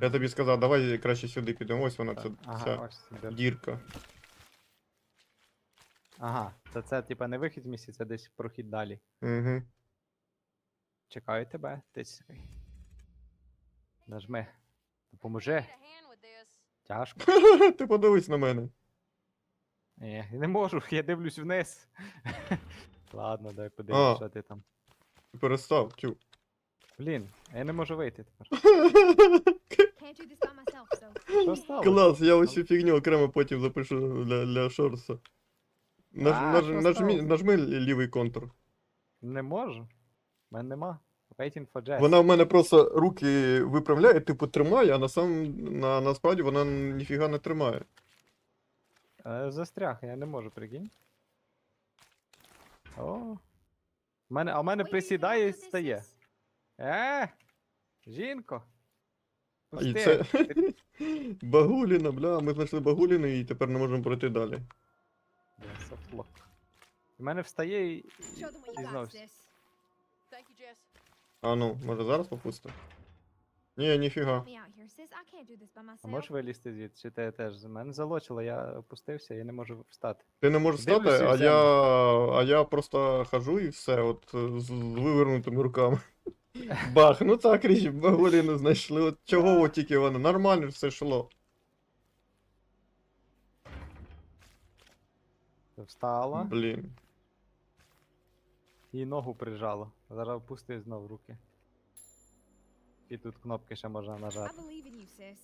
Я тобі сказав, давай краще сюди підемо. Ось вона, це Ага, ця ось дірка. Ага, то це типа не вихід з місця, це десь прохід далі. Угу. Чекаю тебе, тицькай. Нажми. Допоможи. Тяжко. Ти подивись на мене. Ні, не можу, я дивлюсь вниз. Ладно, дай подивлюсь, А. що ти там. Ти перестав, тю. Блін, я не можу вийти тепер. Can't do this by myself, so. Що сталося? Клас, я ось цю фігню окремо потім запишу для, для шорса. Наж, А, наж, що нажмі, сталося? нажми лівий контур. Не можу. У мене нема. Waiting for Jess. Вона в мене просто руки виправляє, типу тримає, а на сам на, насправді вона ніфіга не тримає. Е, Застряг, я не можу, прикинь. О. В Мене, а в мене Wait, do you know присідає і what this стає. Е! Жінко! І це Багуліна, бля, ми знайшли Багуліну і тепер не можемо пройти далі. У мене встає і, і знов. А ну, може зараз попустимо? Ні, ніфіга. А можеш вилізти звідси? Чи ти теж? Мене залочило, я опустився і не можу встати. Ти не можеш стати, Дивлюся і а я, а я просто хожу і все, от з вивернутими руками. Бах, ну так, річ, Багуліну знайшли. От чого от тільки воно? Нормально все йшло. Встала Блін. і ногу прижало. Зараз опусти знов руки. І тут кнопки ще можна I нажати. believe in you, sis.